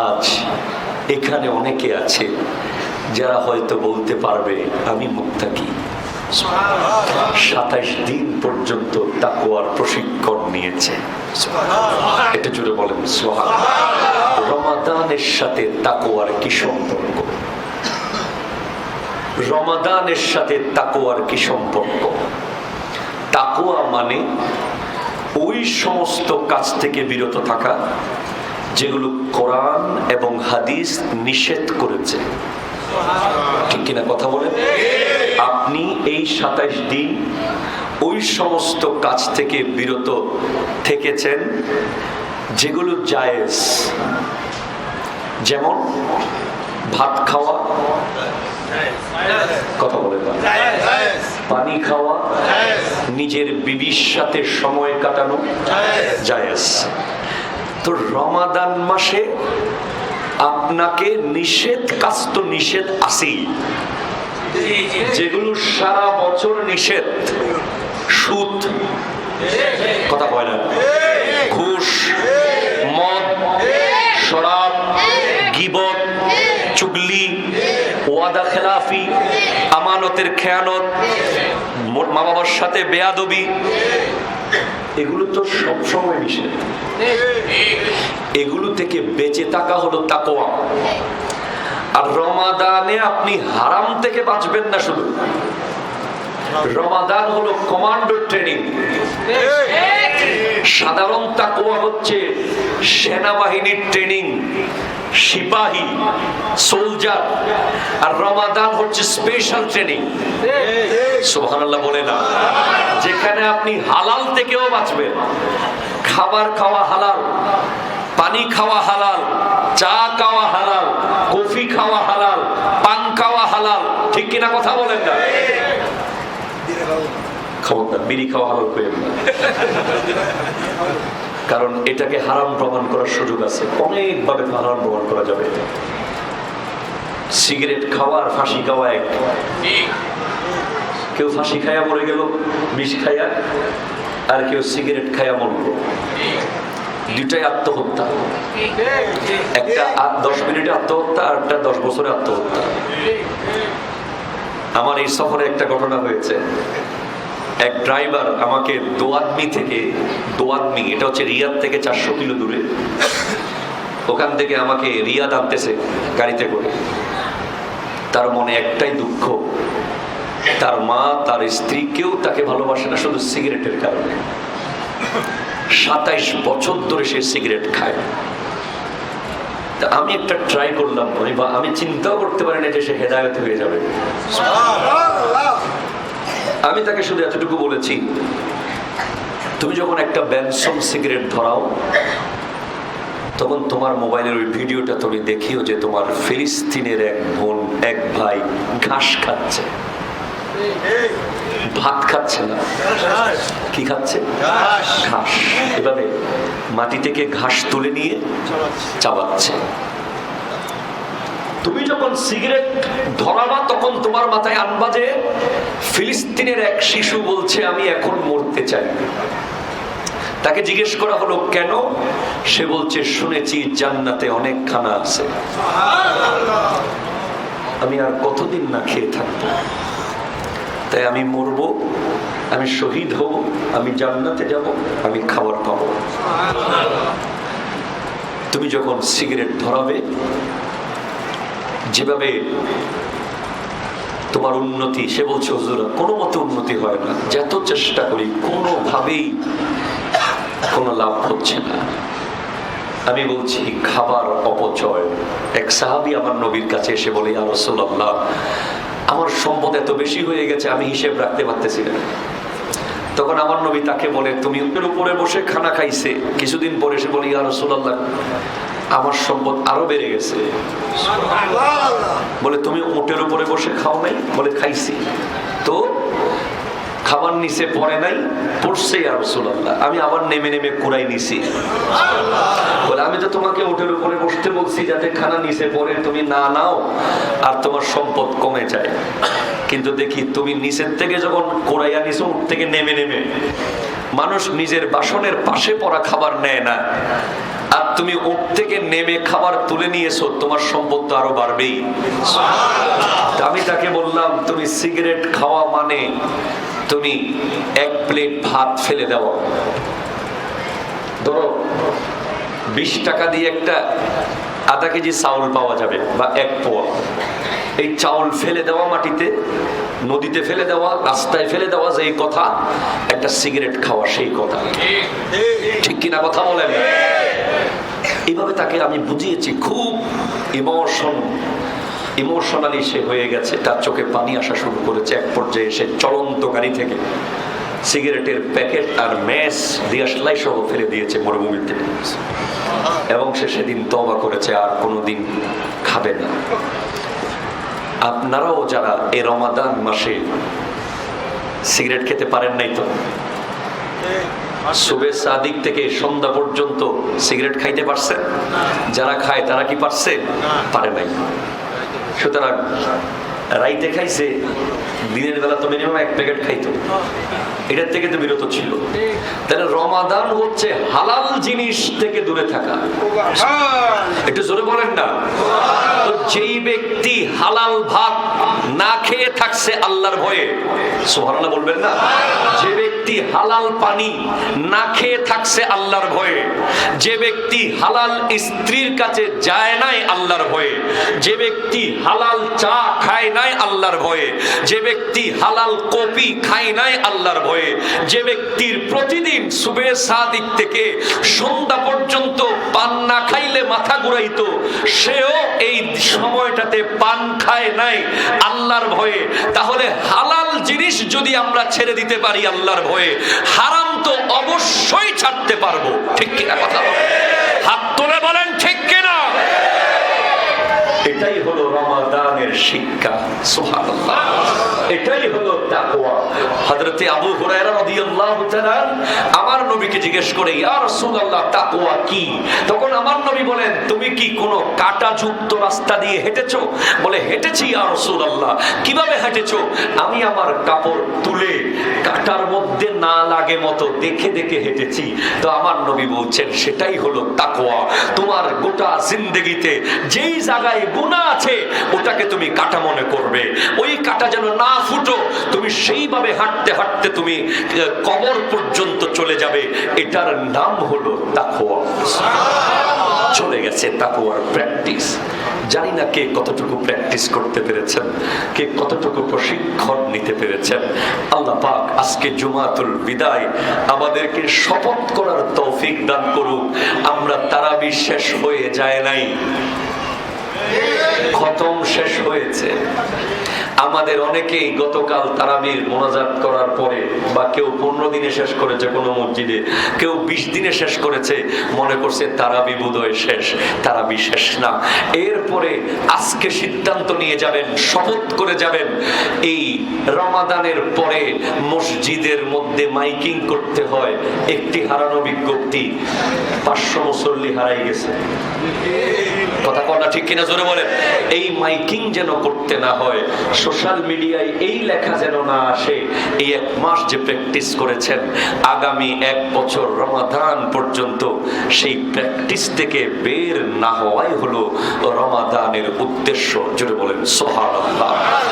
আজ এখানে অনেকে আছে যারা হয়তো বলতে পারবে, আমি মুক্তাকি সাতাইশ দিন পর্যন্ত তাকুয়ার প্রশিক্ষণ নিয়েছে। এটা জুড়ে বলেন রমাদানের সাথে তাকুয়ার কি সম্পর্ক? রমাদানের সাথে তাকুয়ার কি সম্পর্ক? তাকুয়া মানে ওই সমস্ত কাজ থেকে বিরত থাকা যেগুলো কোরআন এবং হাদিস নিষেধ করেছে। ঠিক কিনা কথা বলেন? আপনি এই সাতাইশ দিন ওই সমস্ত কাজ থেকে বিরত থেকেছেন যেগুলো জায়েজ। যেমন ভাত খাওয়া। কথা বলে পানি খাওয়া। নিজের বিবির সাথে সময় কাটানো। জায়েজ। তো রমাদান মাসে আপনাকে নিষেধ কাজ তো নিষেধ আসেই যেগুলো সারা বছর নিষেধ, সুদ, কথা কয় না, ঘুষ, মদ, শরাব, গিবত, চুগলি, ওয়াদা খেলাফি, আমানতের খেয়ানত মা বাবার সাথে বেয়াদবি এগুলো তো সবসময় নিষেধ। এগুলো থেকে বেঁচে থাকা হলো তাকোয়া আর রমাদানে আপনি হারাম থেকে বাঁচবেন না শুধু। রমাদান হলো কমান্ডো ট্রেনিং। সাধারণ তাকোয়া হচ্ছে সেনাবাহিনীর ট্রেনিং সিপাহী সোলজার আর রমাদান হচ্ছে স্পেশাল ট্রেনিং সোহানাল্লাহ বলে না। যেখানে আপনি হালাল থেকেও বাঁচবেন। খাবার খাওয়া হালাল, পানি খাওয়া হালাল, চা খাওয়া হালাল, কফি খাওয়া হালাল, পান খাওয়া হালাল, ঠিক কিনা কথা বলেন না? খবরদার, বিড়ি খাওয়া হালাল কারণ এটাকে হারাম প্রমাণ করার সুযোগ আছে। অনেকভাবে হারাম প্রমাণ করা যাবে। সিগারেট খাওয়া আর ফাঁসি খাওয়া এক। কেউ ফাঁসি খাইয়া মরে গেল, বিষ খাইয়া, আর কেউ সিগারেট খাইয়া মরল। দুটাই আত্মহত্যা। একটা দশ মিনিটে আত্মহত্যা, আর একটা দশ বছরে আত্মহত্যা। আমার এই সফরে একটা ঘটনা হয়েছে। এক ড্রাইভার আমাকে দোয়াদমি থেকে দোয়াদমি এটা হচ্ছে রিয়াদ থেকে চারশো কিলো দূরে, ওখান থেকে আমাকে রিয়াদ আনতেছে গাড়িতে করে। তার মনে একটাই দুঃখ, তার মা, তার স্ত্রী কেউ তাকে ভালোবাসে না শুধু সিগারেটের কারণে। সাতাইশ বছর ধরে সে সিগারেট খায়। আমি একটা ট্রাই করলাম, আমি চিন্তাও করতে পারি না যে সে হেদায়ত হয়ে যাবে। আমি তাকে শুধু এতটুকু বলেছি তুমি যখন একটা ব্যানসন সিগারেট ধরাও তখন তোমার মোবাইলের ওই ভিডিওটা তুমি দেখিও যে তোমার ফিলিস্তিনের এক বোন এক ভাই ঘাস খাচ্ছে। ভাত খাচ্ছে না। কি খাচ্ছে? ঘাস। এভাবে মাটি থেকে ঘাস তুলে নিয়ে চাবাচ্ছে তুমি যখন সিগারেট ধরাবা, তখন তোমার মাথায় আনবা যে ফিলিস্তিনের এক শিশু বলছে, আমি এখন মরতে চাই। তাকে জিজ্ঞেস করা হলো, কেন? সে বলছে, শুনেছি জান্নাতে অনেক খানা আছে। আমি আর কতদিন না খেয়ে থাকব? তাই আমি মরব, আমি শহীদ হব, আমি জান্নাতে যাব, আমি খাবার পাবো। তুমি যখন সিগারেট ধরাবে যেভাবে তোমার উন্নতি, সে বলছে, হুজুরা কোনো মতে উন্নতি হয় না। যত চেষ্টা করি, কোনোভাবেই কোনো লাভ হচ্ছে না। আমি বলছি, খাবার অপচয়। এক সাহাবি আমার নবীর কাছে এসে বলে, ইয়া রাসূলুল্লাহ, আমার সম্পদ এত বেশি হয়ে গেছে, আমি হিসেব রাখতে পারতেছি না। তখন আমার নবী তাকে বলে, তুমি উপরে বসে খানা খাইছে। কিছুদিন পরে এসে বলে, ইয়া রাসূলুল্লাহ আমার সম্পদ আরও বেড়ে গেছে। বলে, তুমি উটের উপরে বসে খাও নাই? বলে, খাইছি। তো খাবার নিচে পড়ে নাই, পড়ছে আমি আবার নেমে নেমে কুড়াই নিছি। বলে, আমি তো তোমাকে উটের উপরে বসতে বলছি যাতে খানা নিচে পড়ে, তুমি না নাও আর তোমার সম্পদ কমে যায়। কিন্তু দেখি তুমি নিচের থেকে যখন কোড়াইয়া নিছো উঠ থেকে নেমে নেমে। মানুষ নিজের বাসনের পাশে পড়া খাবার নেয় না। আর তুমি উঠ থেকে নেমে খাবার তুলে নিয়েছো, তোমার সম্পদ তো আরও বাড়বেই। আমি তাকে বললাম, তুমি সিগারেট খাওয়া মানে তুমি এক প্লেট ভাত ফেলে দেওয়া ধরো, বিশ টাকা দিয়ে একটা আধা কেজি চাউল পাওয়া যাবে, বা এক পোয়া। এই চাউল ফেলে দেওয়া মাটিতে, নদীতে ফেলে দেওয়া, রাস্তায় ফেলে দেওয়া যে কথা, একটা সিগারেট খাওয়া সেই কথা। ঠিক কিনা কথা বলেন? এইভাবে তাকে আমি বুঝিয়েছি, খুব ইমোশন ইমোশনালি সে হয়ে গেছে, তার চোখে পানি আসা শুরু করেছে, এক পর্যায়ে সে চলন্ত গাড়ি থেকে সিগারেটের প্যাকেট আর ম্যাস দিয়াশলাই সহ ফেলে দিয়েছে মরুভূমিতে। এবং সে সেদিন তবা করেছে, আর কোনোদিন খাবে না। আপনারাও যারা এ রমাদান মাসে সিগারেট খেতে পারেন নাই তো? শুভে সাদিক থেকে সন্ধ্যা পর্যন্ত সিগারেট খাইতে পারছে? যারা খায় তারা কি পারছে? পারে নাই। সুতরাং রাইতে খাইছে দিনের বেলা তো মিনিমাম এক প্যাকেট খাইতো। এটার থেকে তো বিরত ছিল। তাহলে রমাদান হচ্ছে হালাল জিনিস থেকে দূরে থাকা। একটু জোরে বলেন না। যেই ব্যক্তি হালাল ভাত না খেয়ে থাকছে আল্লাহর ভয়ে সোহারাল্লাহ বলবেন না? যে ব্যক্তি হালাল পানি না খেয়ে থাকছে আল্লাহর ভয়ে, যে ব্যক্তি হালাল স্ত্রীর কাছে যায় নাই আল্লাহর ভয়ে, যে ব্যক্তি হালাল চা খায় নাই আল্লাহর ভয়ে, যে হালাল কপি খায় নাই আল্লাহর ভয়ে, যে ব্যক্তির প্রতিদিন সুবে সাদিক থেকে সন্ধ্যা পর্যন্ত পান না খাইলে মাথা ঘুরাইতো, সেও এই সময়টাতে পান খায় নাই আল্লাহর ভয়ে। তাহলে হালাল জিনিস যদি আমরা ছেড়ে দিতে পারি আল্লাহর ভয়ে, হারাম তো অবশ্যই ছাড়তে পারব। ঠিক কিনা কথা বলেন? হাত তুলে বলেন, ঠিক কিনা? এটাই হলো রমাদানের শিক্ষা সোহান এটাই হলো তাকুয়া হযরতে আবু হুরায়রা রাদিয়াল্লাহু তাআলা আমার নবীকে জিজ্ঞেস করে ইয়া রাসূলুল্লাহ, তাকওয়া কি? তখন আমার নবী বলেন, তুমি কি কোনো কাঁটাযুক্ত রাস্তা দিয়ে হেঁটেছো? বলে, হেঁটেছি, ইয়া রাসূলুল্লাহ। কীভাবে হেঁটেছো? আমি আমার কাপড় তুলে কাটার মধ্যে না লাগে মতো দেখে দেখে হেঁটেছি। তো আমার নবী বলছেন, সেটাই হলো তাকওয়া। তোমার গোটা জিন্দগিতে যেই জায়গায় গুণা আছে, ওটাকে তুমি কাটা মনে করবে। ওই কাটা যেন না ফুটো, তুমি সেইভাবে হাঁটতে হাঁটতে তুমি কবর পর্যন্ত চলে যাবে। এটার নাম হলো তাকওয়া। চলে গেছে তাকওয়ার প্র্যাকটিস জানি না কে কতটুকু প্র্যাকটিস করতে পেরেছেন, কে কতটুকু প্রশিক্ষণ নিতে পেরেছেন। আল্লাহ পাক আজকে জুমাতুল বিদায় আমাদেরকে শপথ করার তৌফিক দান করুক। আমরা তারাবি শেষ হয়ে যায় নাই। খতম শেষ হয়েছে। আমাদের অনেকেই গতকাল তারাবির মোনাজাত করার পরে বা কেউ পনেরো দিনে শেষ করেছে কোনো মসজিদে, কেউ বিশ দিনে শেষ করেছে, মনে করছে তারাবি বোধহয় শেষ, তারাবি শেষ না। এরপরে আজকে সিদ্ধান্ত নিয়ে যাবেন, শপথ করে যাবেন, এই রমাদানের পরে মসজিদের মধ্যে মাইকিং করতে হয় একটি হারানো বিজ্ঞপ্তি, পাঁচশো মুসল্লি হারাই গেছে। কথা কটা ঠিক কিনা? জোরে বলেন। এই মাইকিং যেন করতে না হয়, সোশ্যাল মিডিয়ায় এই লেখা যেন না আসে, এই এক মাস যে প্র্যাকটিস করেছেন, আগামী এক বছর রমাদান পর্যন্ত সেই প্র্যাকটিস থেকে বের না হওয়াই হলো রমাদানের উদ্দেশ্য, জোরে বলেন সোহান